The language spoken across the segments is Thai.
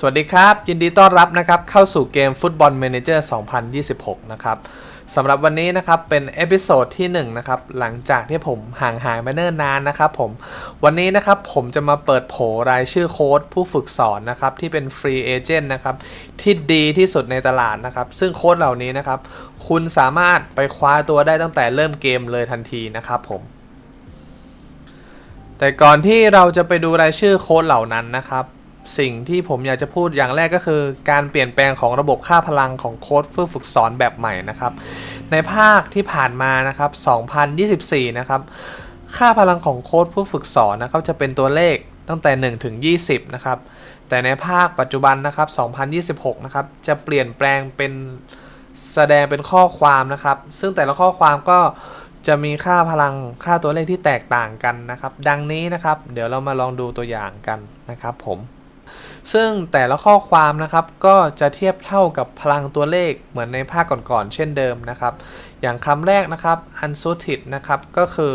สวัสดีครับ ยินดีต้อนรับนะครับเข้าสู่เกมฟุตบอล Manager 2026 นะครับสำหรับวันนี้นะครับเป็นเอพิโซดที่1นะครับหลังจากที่ผมห่างหายมาเนิ่นนานนะครับผมวันนี้นะครับผมจะมาเปิดโผรายชื่อโค้ดผู้ฝึกสอนนะครับที่เป็นฟรีเอเจนต์นะครับที่ดีที่สุดในตลาดนะครับซึ่งโค้ดเหล่านี้นะครับคุณสามารถไปคว้าตัวได้ตั้งแต่เริ่มเกมเลยทันทีนะครับผมแต่ก่อนที่เราจะไปดูรายชื่อโค้ดเหล่านั้นนะครับ สิ่งที่ผมอยากจะพูดอย่างแรกก็คือ การเปลี่ยนแปลงของระบบค่าพลังของโค้ดเพื่อฝึกสอนแบบใหม่นะครับ ในภาคที่ผ่านมานะครับ 2024 นะครับ ค่าพลังของโค้ดผู้ฝึกสอนนะครับจะเป็นตัวเลขตั้งแต่ 1 ถึง 20 นะครับ แต่ในภาคปัจจุบันนะครับ 2026 นะครับ จะเปลี่ยนแปลงเป็นแสดงเป็นข้อความนะครับ ซึ่งแต่ละข้อความก็จะมีค่าพลังค่าตัวเลขที่แตกต่างกันนะครับ ดังนี้นะครับ เดี๋ยวเรามาลองดูตัวอย่างกันนะครับผม ซึ่งแต่ละข้อความนะครับก็จะเทียบเท่ากับพลังตัวเลขเหมือนในภาคก่อนๆเช่นเดิมนะครับ อย่างคำแรกนะครับ unsuited นะครับก็คือ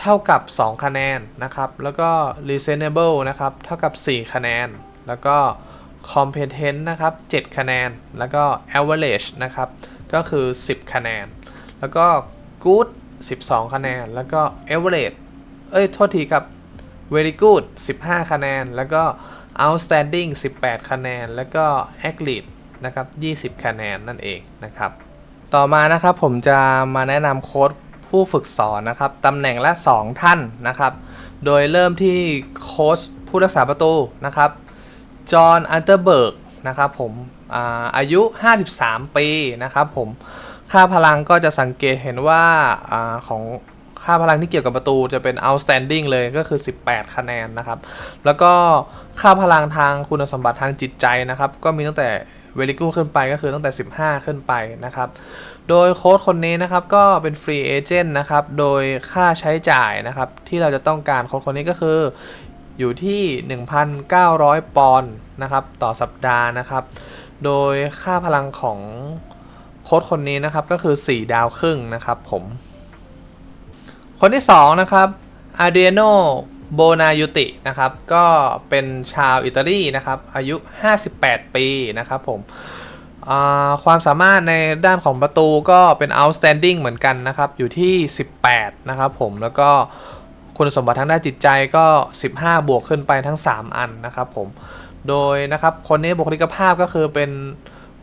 เท่ากับ 2 คะแนนนะครับ แล้วก็ reasonable นะครับเท่ากับ 4 คะแนน แล้วก็ competent นะครับ 7 คะแนน แล้วก็ average นะครับก็คือ 10 คะแนน แล้วก็ good 12 คะแนน แล้วก็ average เอ้ย โทษทีครับ very good 15 คะแนน แล้วก็ outstanding 18 คะแนน แล้วก็ accurate นะครับ 20 คะแนนนั่นเองนะครับ ต่อมานะครับผมจะมาแนะนำโค้ดผู้ฝึกสอนนะครับตำแหน่งละ 2 ท่านนะครับ โดยเริ่มที่โค้ชผู้รักษาประตูนะครับ จอห์น อันเตอร์เบิร์กนะครับผมอาอายุ 53 ปีนะครับผม ค่าพลังก็จะสังเกตเห็นว่าอาของ ค่าพลังที่เกี่ยวกับประตูจะเป็น outstanding เลยก็คือ 18 คะแนนนะครับ แล้วก็ค่าพลังทางคุณสมบัติทางจิตใจนะครับ ก็มีตั้งแต่ very good ขึ้นไปก็คือตั้งแต่ 15 ขึ้นไปนะครับ โดยโค้ดคนนี้นะครับก็เป็นฟรีเอเจนต์นะครับ โดยค่าใช้จ่ายนะครับ ที่เราจะต้องการโค้ดคนนี้ก็คืออยู่ที่ 1,900 ปอนด์นะครับ ต่อสัปดาห์นะครับ โดยค่าพลังของโค้ดคนนี้นะครับก็คือ 4 ดาวครึ่งนะครับผม คนที่ 2 นะครับอาเดียโนโบนายุตินะครับ ก็เป็นชาวอิตาลีนะครับ อายุ 58 ปีนะครับผมความสามารถในด้านของประตูก็เป็น outstanding เหมือนกันนะครับ อยู่ที่ 18 นะครับผม แล้วก็คุณสมบัติทางด้านจิตใจก็ 15 บวกขึ้นไปทั้ง 3 อันนะครับผม โดยนะครับ คนนี้บุคลิกภาพก็คือเป็น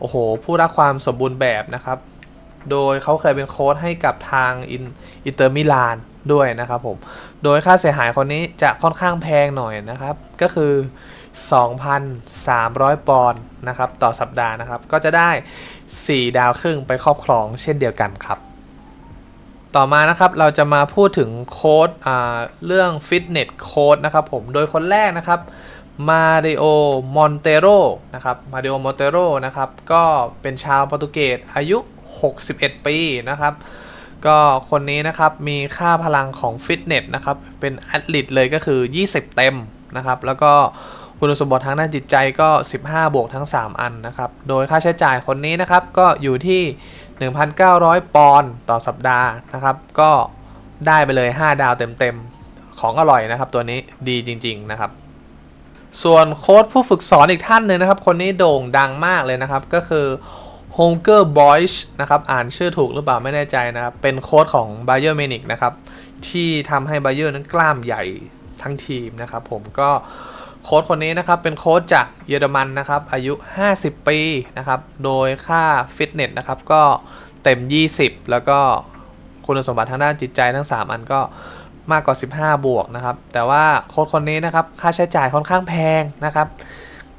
โอ้โห ผู้รักความสมบูรณ์แบบนะครับ โดยเขาเคยเป็นโค้ชให้กับทางอินเตอร์มิลานด้วยนะครับผม โดยค่าเสียหายคนนี้จะค่อนข้างแพงหน่อยนะครับ ก็คือ 2,300 ปอนด์นะครับ ต่อสัปดาห์นะครับ ก็จะได้ 4 ดาวครึ่งไปครอบครองเช่นเดียวกันครับ ต่อมานะครับเราจะมาพูดถึงโค้ดเรื่องฟิตเนสโค้ดนะครับผม โดยคนแรกนะครับมาริโอ มอนเตโรนะครับ มาริโอ มอนเตโรนะครับ ก็เป็นชาวโปรตุเกสอายุ 61 ปีนะครับ ก็คนนี้นะครับมีค่าพลังของฟิตเนสนะครับ เป็นแอตลิตเลยก็คือ 20 เต็มนะครับ แล้วก็คุณสมบัติทางด้านจิตใจก็ 15 บวกทั้ง 3 อันนะครับ โดยค่าใช้จ่ายคนนี้นะครับก็อยู่ที่ 1,900 ปอนด์ต่อสัปดาห์นะครับ ก็ได้ไปเลย 5 ดาวเต็มๆ ของอร่อยนะครับ ตัวนี้ดีจริง ๆนะครับ ส่วนโค้ชผู้ฝึกสอนอีกท่านหนึ่งนะครับ คนนี้โด่งดังมากเลยนะครับ ก็คือ h o n g e r b o y s นะครับอ่านชื่อถูกหรือเปล่าไม่แน่ใจนะครับ เป็นโค้ชของ Bayern Munich นะครับ ที่ทำให้ Bayern นั้นกล้ามใหญ่ทั้งทีมนะครับ ผมก็โค้ชคนนี้นะครับ เป็นโค้ชจากเยอรมันนะครับ อายุ 50 ปีนะครับ โดยค่าฟิตเนสนะครับ ก็เต็ม 20 แล้วก็คุณสมบัติทางด้านจิตใจทั้ง 3 อันก็มากกว่า 15 บวกนะครับ แต่ว่าโค้ชคนนี้นะครับ ค่าใช้จ่ายค่อนข้างแพงนะครับ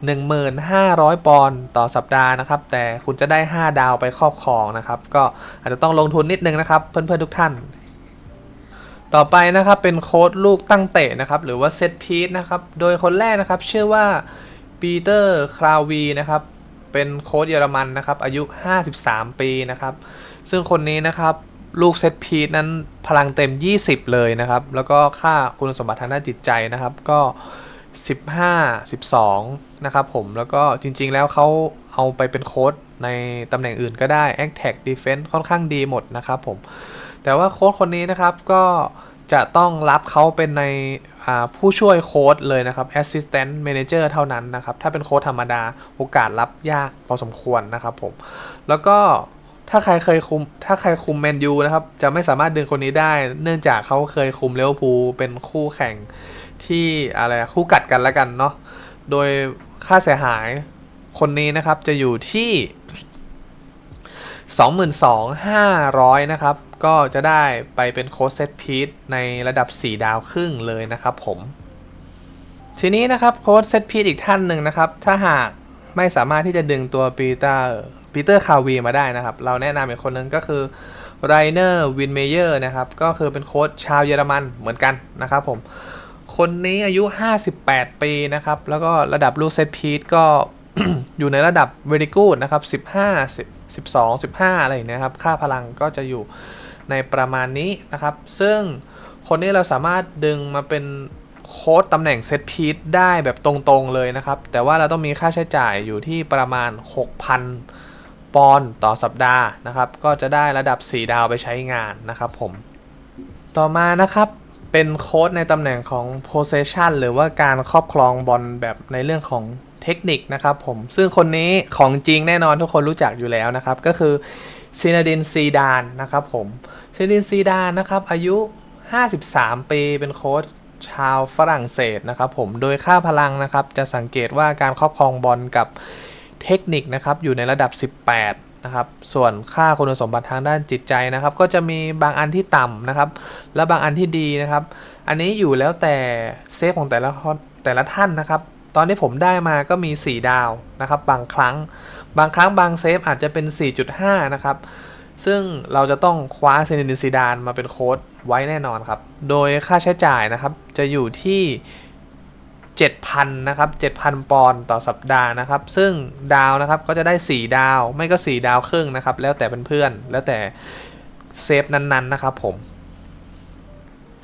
1,500 ปอนด์ต่อสัปดาห์นะครับ แต่คุณจะได้ 5 ดาวไปครอบครองนะครับ ก็อาจจะต้องลงทุนนิดนึงนะครับ เพื่อนๆทุกท่าน ต่อไปนะครับเป็นโค้ดลูกตั้งเตะนะครับ หรือว่าเซตพีทนะครับ โดยคนแรกนะครับชื่อว่าปีเตอร์คราววีนะครับ เป็นโค้ดเยอรมันนะครับ อายุ 53 ปีนะครับ ซึ่งคนนี้นะครับลูกเซตพีทนั้นพลังเต็ม 20 เลยนะครับ แล้วก็ค่าคุณสมบัติทางด้านจิตใจนะครับ ก็ 15 12 นะครับผมแล้วก็จริงๆแล้วเขาเอาไปเป็นโค้ดในตำแหน่งอื่นก็ได้ Attack Defense ค่อนข้างดีหมดนะครับผม แต่ว่าโค้ชคนนี้นะครับก็จะต้องรับเขาเป็นในผู้ช่วยโค้ดเลยนะครับ assistant manager เท่านั้นนะครับ ถ้าเป็นโค้ดธรรมดาโอกาสรับยากพอสมควรนะครับผม แล้วก็ ถ้าใครเคยคุม ถ้าใครคุมแมนยูนะครับ จะไม่สามารถดึงคนนี้ได้ เนื่องจากเขาเคยคุมเลวพูเป็นคู่แข่งที่อะไรคู่กัดกันแล้วกันเนาะ โดยค่าเสียหายคนนี้นะครับจะอยู่ที่ 22,500 นะครับ ก็จะได้ไปเป็นโค้ชเซตพีทในระดับ 4 ดาวครึ่งเลยนะครับผม ทีนี้นะครับโค้ชเซตพีทอีกท่านหนึ่งนะครับ ถ้าหากไม่สามารถที่จะดึงตัวปีเตอร์ ปีเตอร์คาวีมาได้นะครับ เราแนะนำอีกคนนึงก็คือไรเนอร์วินเมเยอร์นะครับก็คือเป็นโค้ชชาวเยอรมันเหมือนกันนะครับผม คนนี้อายุ 58 ปีนะครับ แล้วก็ระดับลูเซตพีทก็อยู่ในระดับ very good นะครับ 15 10 12 15 อะไรอย่างเงี้ยครับ ค่าพลังก็จะอยู่ในประมาณนี้นะครับ ซึ่งคนนี้เราสามารถดึงมาเป็นโค้ดตำแหน่งเซตพีทได้แบบตรงๆเลยนะครับ แต่ว่าเราต้องมีค่าใช้จ่ายอยู่ที่ประมาณ 6,000 ปอนด์ต่อสัปดาห์นะครับ ก็จะได้ระดับ 4 ดาวไปใช้งานนะครับผม ต่อมานะครับเป็นโค้ดในตำแหน่งของ possession หรือว่าการครอบครองบอลแบบในเรื่องของเทคนิคนะครับผม ซึ่งคนนี้ของจริงแน่นอนทุกคนรู้จักอยู่แล้วนะครับ ก็คือซินาดินซีดานนะครับผมซินาดินซีดานนะครับอายุ 53 ปีเป็นโค้ชชาวฝรั่งเศสนะครับผม โดยค่าพลังนะครับจะสังเกตว่าการครอบครองบอลกับ เทคนิคนะครับอยู่ในระดับ 18 นะครับ ส่วนค่าคุณสมบัติทางด้านจิตใจนะครับ ก็จะมีบางอันที่ต่ำนะครับ และบางอันที่ดีนะครับ อันนี้อยู่แล้วแต่เซฟของแต่ละแต่ละท่านนะครับ ตอนที่ผมได้มาก็มี 4 ดาวนะครับ บางครั้ง บางครั้งบางเซฟอาจจะเป็น 4.5 นะครับซึ่งเราจะต้องคว้าเซนินซีดานมาเป็นโค้ดไว้แน่นอนครับ โดยค่าใช้จ่ายนะครับ จะอยู่ที่ 7,000นะครับ7,000 ปอนด์ต่อสัปดาห์นะครับ ซึ่งดาวนะครับก็จะได้ 4 ดาว ไม่ก็ 4 ดาวครึ่งนะครับ แล้วแต่เพื่อนๆแล้วแต่เซฟนั้นๆนะครับผม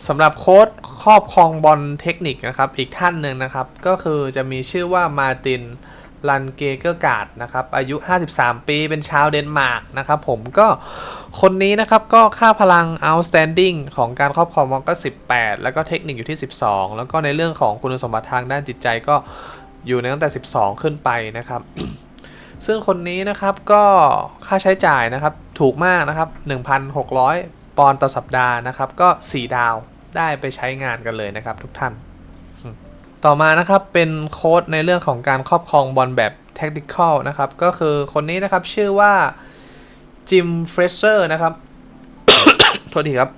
สำหรับโค้ดครอบครองบอลเทคนิคนะครับ อีกท่านหนึ่งนะครับ ก็คือจะมีชื่อว่ามาติน ลันเกเกอร์การ์ดนะครับอายุ 53 ปีเป็นชาวเดนมาร์กนะครับผมก็คนนี้นะครับก็ค่าพลัง outstanding ของการครอบครองบอลก็ 18 แล้วก็เทคนิคอยู่ที่ 12 แล้วก็ในเรื่องของคุณสมบัติทางด้านจิตใจก็อยู่ในตั้งแต่ 12 ขึ้นไปนะครับซึ่งคนนี้นะครับก็ค่าใช้จ่ายนะครับถูกมากนะครับ 1,600 ปอนด์ต่อสัปดาห์นะครับก็ 4 ดาวได้ไปใช้งานกันเลยนะครับทุกท่าน ต่อมานะครับเป็นโค้ดในเรื่องของการครอบครองบอลแบบ tactical นะครับ ก็คือคนนี้นะครับชื่อว่าจิมเฟรเซอร์นะครับ โทษทีครับ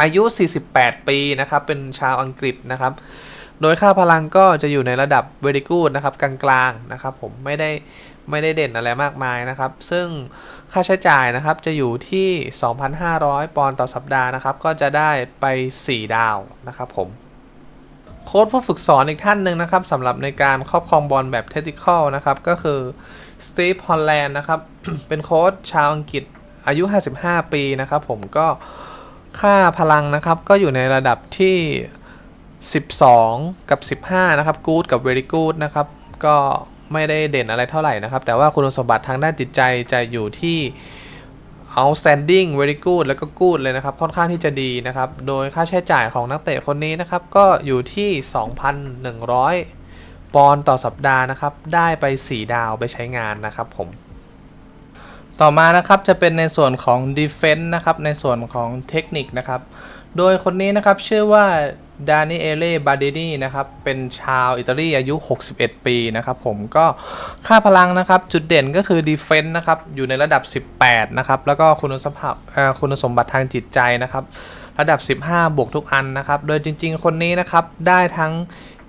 อายุ 48 ปีนะครับ เป็นชาวอังกฤษนะครับ โดยค่าพลังก็จะอยู่ในระดับ very good นะครับกลางๆนะครับ ผมไม่ได้ไม่ได้เด่นอะไรมากมายนะครับ ซึ่งค่าใช้จ่ายนะครับจะอยู่ที่ 2,500 ปอนด์ต่อสัปดาห์นะครับ ก็จะได้ไป 4 ดาวนะครับผม โค้ชผู้ฝึกสอนอีกท่านหนึ่งนะครับสำหรับในการครอบครองบอลแบบ technical นะครับ ก็คือสตีฟฮอลแลนด์นะครับ เป็นโค้ชชาวอังกฤษอายุ 55 ปีนะครับ ผมก็ค่าพลังนะครับ ก็อยู่ในระดับที่ 12 กับ 15 นะครับ good กับ very good นะครับ ก็ไม่ได้เด่นอะไรเท่าไหร่นะครับ แต่ว่าคุณสมบัติทางด้านจิตใจจะอยู่ที่ outstanding very good แล้วก็ good เลยนะครับ ค่อนข้างที่จะดีนะครับ โดยค่าใช้จ่ายของนักเตะคนนี้นะครับ ก็อยู่ที่ 2,100 ปอนด์ต่อสัปดาห์นะครับ ได้ไป 4 ดาวไปใช้งานนะครับผม ต่อมานะครับจะเป็นในส่วนของ defense นะครับ ในส่วนของเทคนิคนะครับ โดยคนนี้นะครับชื่อว่า ดานิเอเล่บาเดนีนะครับ เป็นชาวอิตาลีอายุ 61 ปีนะครับผมก็ค่าพลังนะครับ จุดเด่นก็คือ Defense นะครับ อยู่ในระดับ 18 นะครับ แล้วก็คุณสมบัติคุณสมบัติทางจิตใจนะครับ ระดับ 15 บวกทุกอันนะครับ โดยจริง ๆ คนนี้นะครับ ได้ทั้ง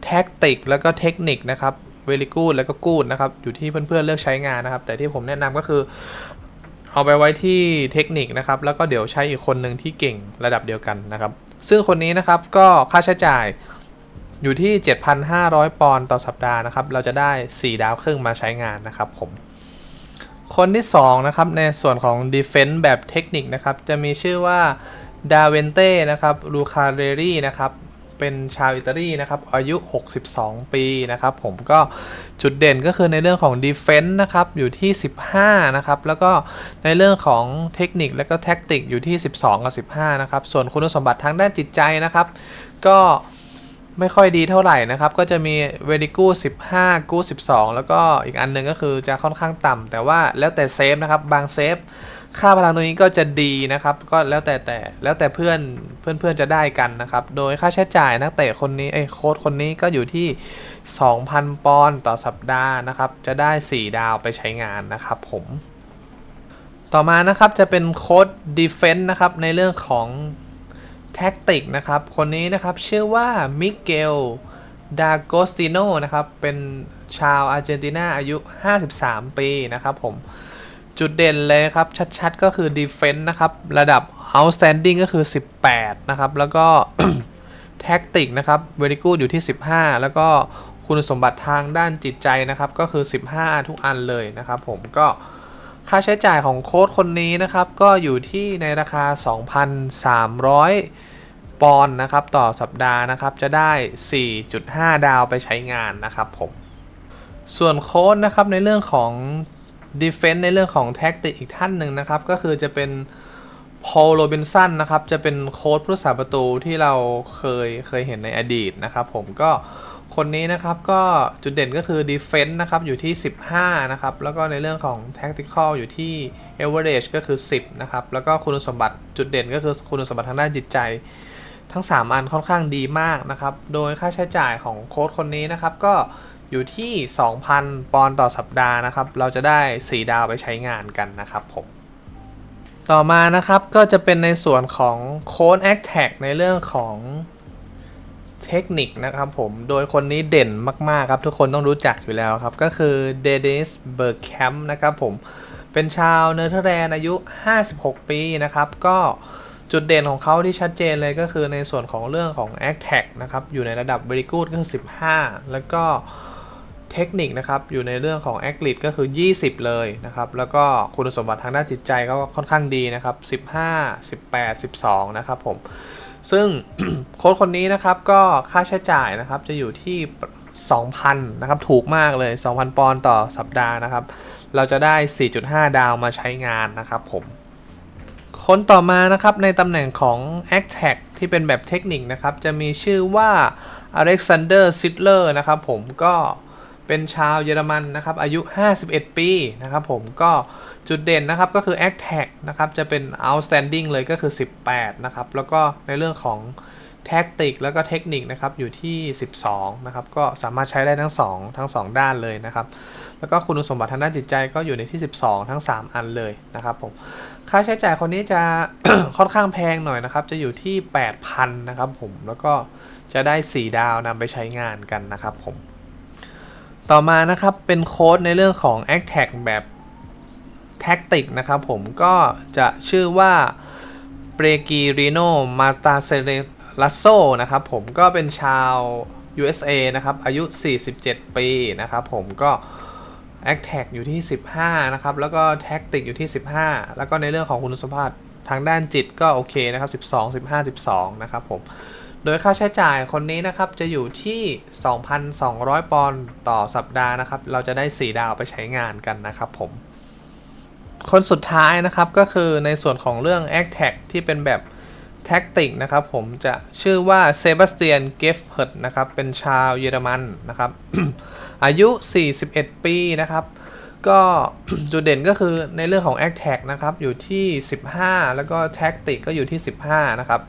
แท็กติก แล้วก็เทคนิคนะครับเวลิกูดแล้วก็กูดนะครับ อยู่ที่เพื่อนๆเลือกใช้งานนะครับ แต่ที่ผมแนะนำก็คือเอาไปไว้ที่เทคนิคนะครับ แล้วก็เดี๋ยวใช้อีกคนหนึ่งที่เก่งระดับเดียวกันนะครับ ซึ่งคนนี้นะครับก็ค่าใช้จ่ายอยู่ที่ 7,500 ปอนด์ต่อสัปดาห์นะครับ เราจะได้ 4 ดาวครึ่งมาใช้งานนะครับผม คนที่ 2 นะครับ ในส่วนของ Defense แบบเทคนิคนะครับ จะมีชื่อว่าดาเวนเต้นะครับลูคาเรรี่นะครับ เป็นชาวอิตาลีนะครับ อายุ 62 ปีนะครับ ผมก็จุดเด่นก็คือในเรื่องของ Defense นะครับ อยู่ที่ 15 นะครับ แล้วก็ในเรื่องของเทคนิคและก็แท็กติกอยู่ที่ 12 กับ 15 นะครับ ส่วนคุณสมบัติทางด้านจิตใจนะครับ ก็ไม่ค่อยดีเท่าไหร่นะครับ ก็จะมี very good 15 good 12 แล้วก็อีกอันหนึ่งก็คือจะค่อนข้างต่ำแต่ว่าแล้วแต่เซฟนะครับ บางเซฟ ค่าพลังตรงนี้ก็จะดีนะครับ ก็แล้วแต่แต่แล้วแต่เพื่อนเพื่อนเพื่อนจะได้กันนะครับ โดยค่าใช้จ่ายนักเตะคนนี้ไอ้โค้ดคนนี้ก็อยู่ที่ 2,000 ปอนด์ต่อสัปดาห์นะครับ จะได้ 4 ดาวไปใช้งานนะครับผม ต่อมานะครับจะเป็นโค้ด defense นะครับในเรื่องของแท็กติกนะครับ คนนี้นะครับชื่อว่ามิเกลดาโกสติโนนะครับ เป็นชาวอาร์เจนตินาอายุ 53 ปีนะครับผม จุดเด่นเลยครับ ชัดๆ ก็คือ defense นะครับ ระดับ outstanding ก็คือ 18 นะครับ แล้วก็แท็กติกนะครับ very good อยู่ที่ 15 แล้วก็คุณสมบัติทางด้านจิตใจนะครับ ก็คือ 15 ทุกอันเลยนะครับผมก็ค่าใช้จ่ายของโค้ดคนนี้นะครับ ก็อยู่ที่ในราคา 2,300 ปอนด์นะครับ ต่อสัปดาห์นะครับ จะได้ 4.5 ดาวไปใช้งานนะครับผม ส่วนโค้ดนะครับในเรื่องของ Defense ในเรื่องของแท็กติกอีกท่านหนึ่งนะครับ ก็คือจะเป็นพอลโรบินสันนะครับ จะเป็นโค้ดผู้รักษาประตูที่เราเคยเคยเห็นในอดีตนะครับผมก็คนนี้นะครับก็จุดเด่นก็คือ Defense นะครับอยู่ที่ 15 นะครับ แล้วก็ในเรื่องของ Tactical อยู่ที่ Average ก็คือ 10 นะครับ แล้วก็คุณสมบัติจุดเด่นก็คือคุณสมบัติทางด้านจิตใจ ทั้ง 3 อันค่อนข้างดีมากนะครับ โดยค่าใช้จ่ายของโค้ดคนนี้นะครับ ก็ อยู่ที่ 2,000 ปอนด์ต่อสัปดาห์นะครับ เราจะได้ 4 ดาวไปใช้งานกันนะครับผมต่อมานะครับก็จะเป็นในส่วนของโค้ด a c t a c ในเรื่องของเทคนิคนะครับผม โดยคนนี้เด่นมาก ๆ ครับ ทุกคนต้องรู้จักอยู่แล้วครับ ก็คือเดนิสเบิร์กแคมป์นะครับผมเป็นชาวเนเธอร์แลนด์อายุ 56 ปีนะครับ ก็จุดเด่นของเขาที่ชัดเจนเลยก็คือในส่วนของเรื่องของ a c t a c นะครับ อยู่ในระดับ very good ก็คือ 15 แล้วก็ เทคนิคนะครับ อยู่ในเรื่องของ a c l i t ก็คือ 20 เลยนะครับ แล้วก็คุณสมบัติทางด้านจิตใจก็ค่อนข้างดีนะครับ 15 18 12 นะครับผม ซึ่งโค้ดคนนี้นะครับก็ค่าใช้จ่ายนะครับจะอยู่ที่ 2,000 นะครับ ถูกมากเลย 2,000 ปอนด์ต่อสัปดาห์นะครับ เราจะได้ 4.5 ดาวมาใช้งานนะครับผมคนต่อมานะครับในตำแหน่งของ a c t a c ที่เป็นแบบเทคนิคนะครับ จะมีชื่อว่า Alexander Sittler นะครับผมก็ เป็นชาวเยอรมันนะครับอายุ 51 ปีนะครับผมก็จุดเด่นนะครับก็คือ a c t a c นะครับจะเป็น outstanding เลยก็คือ 18 นะครับ แล้วก็ในเรื่องของแท็กติกแล้วก็เทคนิคนะครับอยู่ที่ 12 นะครับ ก็สามารถใช้ได้ทั้ง 2 ทั้ง 2 ด้านเลยนะครับ แล้วก็คุณสมบัติทางด้านจิตใจก็อยู่ในที่ 12 ทั้ง 3 อันเลยนะครับผมค่าใช้จ่ายคนนี้จะ ค่อนข้างแพงหน่อยนะครับ จะอยู่ที่ 8,000 นะครับผมแล้วก็จะได้ 4 ดาวนำไปใช้งานกันนะครับผม ต่อมานะครับเป็นโค้ดในเรื่องของ a c t a c แบบแท็กติกนะครับผมก็จะชื่อว่าเบรกิริโนมาตาเซเรลัสโซนะครับผมก็เป็นชาว USA นะครับอายุ 47 ปีนะครับผมก็ a c t a c อยู่ที่ 15 นะครับ แล้วก็แท็กติกอยู่ที่ 15 แล้วก็ในเรื่องของคุณสมบัติทางด้านจิตก็โอเคนะครับ 12 15 12 นะครับผม โดยค่าใช้จ่ายคนนี้นะครับจะอยู่ที่ 2,200 ปอนด์ต่อสัปดาห์นะครับ เราจะได้ 4 ดาวไปใช้งานกันนะครับผม คนสุดท้ายนะครับก็คือในส่วนของเรื่อง a c t a c ที่เป็นแบบแท็กติกนะครับผมจะชื่อว่าเซบาสเตียนเกฟเฮิร์ตนะครับเป็นชาวเยอรมันนะครับ อายุ 41 ปีนะครับ ก็จุดเด่นก็คือในเรื่องของ a c t a c นะครับอยู่ที่ 15 แล้วก็แท็กติกก็อยู่ที่ 15 นะครับ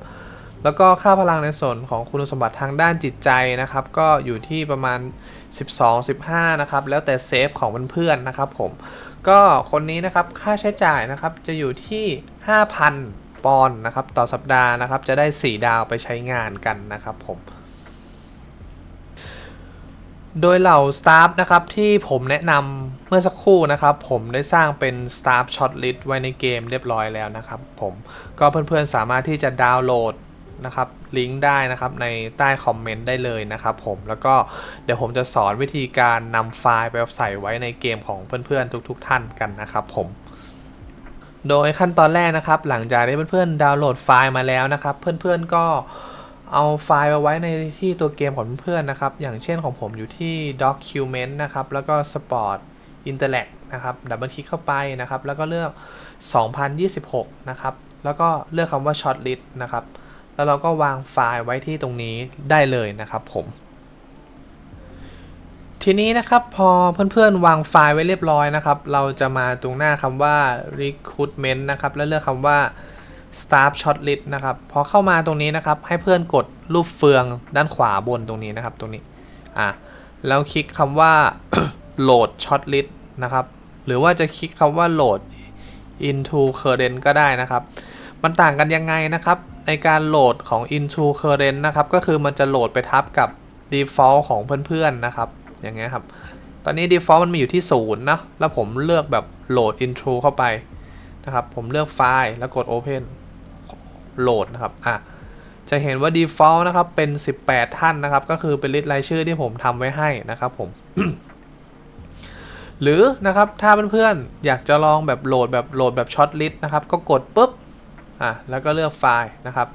แล้วก็ค่าพลังในส่วนของคุณสมบัติทางด้านจิตใจนะครับ ก็อยู่ที่ประมาณ 12-15 นะครับ แล้วแต่เซฟของเพื่อนๆนะครับผมก็คนนี้นะครับค่าใช้จ่ายนะครับจะอยู่ที่ 5,000 ปอนด์นะครับต่อสัปดาห์นะครับ จะได้ 4 ดาวไปใช้งานกันนะครับผมโดยเหล่าสตาฟนะครับที่ผมแนะนำเมื่อสักครู่นะครับ ผมได้สร้างเป็นสตาฟช็อตลิสต์ไว้ในเกมเรียบร้อยแล้วนะครับผมก็เพื่อนๆสามารถที่จะดาวน์โหลด นะครับลิงก์ได้นะครับในใต้คอมเมนต์ได้เลยนะครับผมแล้วก็เดี๋ยวผมจะสอนวิธีการนำไฟล์ไปใส่ไว้ในเกมของเพื่อนๆทุก ๆ ท่านกันนะครับผมโดยขั้นตอนแรกนะครับ หลังจากที่เพื่อนๆดาวน์โหลดไฟล์มาแล้วนะครับ เพื่อนๆก็เอาไฟล์มาไว้ในที่ตัวเกมของเพื่อนๆนะครับ อย่างเช่นของผมอยู่ที่ document นะครับ แล้วก็ sport intellect นะครับ ดับเบิลคลิกเข้าไปนะครับ แล้วก็เลือก 2026 นะครับ แล้วก็เลือกคำว่า shortlist นะครับ แล้วเราก็วางไฟล์ไว้ที่ตรงนี้ได้เลยนะครับผมทีนี้นะครับพอเพื่อนๆ วางไฟล์ไว้เรียบร้อยนะครับ เราจะมาตรงหน้าคำว่า recruitment นะครับ แล้วเลือกคำว่า staff shortlist นะครับพอเข้ามาตรงนี้นะครับ ให้เพื่อนกดรูปเฟืองด้านขวาบนตรงนี้นะครับ ตรงนี้อะแล้วคลิกคำว่า load shortlist นะครับ หรือว่าจะคลิกคำว่า load into current ก็ได้นะครับ มันต่างกันยังไงนะครับ ในการโหลดของ into current นะครับ ก็คือมันจะโหลดไปทับกับ default ของเพื่อนๆนะครับ อย่างเงี้ยครับ ตอนนี้ default มันมีอยู่ที่0นะแล้วผมเลือกแบบโหลด intro เข้าไปนะครับ ผมเลือกไฟล์แล้วกด open โหลดนะครับ อะ จะเห็นว่า default นะครับ เป็น 18 ท่านนะครับ ก็คือเป็นลิสต์รายชื่อที่ผมทำไว้ให้นะครับผม หรือนะครับ ถ้าเพื่อนๆ อยากจะลองแบบโหลดแบบโหลดแบบช็อตลิสต์นะครับ ก็กดปุ๊บ อะแล้วก็เลือกไฟล์นะครับ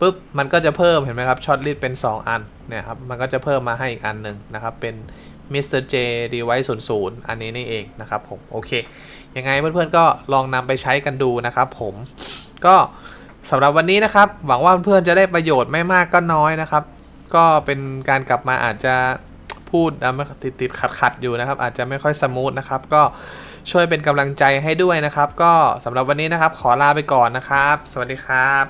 ปุ๊บมันก็จะเพิ่มเห็นไหมครับช็อตลิสต์เป็น 2 อันเนี่ยครับมันก็จะเพิ่มมาให้อีกอันหนึ่งนะครับเป็น Mr. J Device 00 อันนี้นี่เองนะครับผมโอเคยังไงเพื่อนๆก็ลองนำไปใช้กันดูนะครับผมก็สำหรับวันนี้นะครับ หวังว่าเพื่อนๆจะได้ประโยชน์ไม่มากก็น้อยนะครับ ก็เป็นการกลับมาอาจจะพูดอะไม่ติดติดขัดขัดๆอยู่นะครับ อาจจะไม่ค่อยสมูทนะครับ ก็ ช่วยเป็นกำลังใจให้ด้วยนะครับ ก็สำหรับวันนี้นะครับ ขอลาไปก่อนนะครับ สวัสดีครับ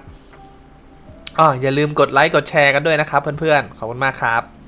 อ๋ออย่าลืมกดไลค์กดแชร์กันด้วยนะครับ เพื่อนๆขอบคุณมากครับ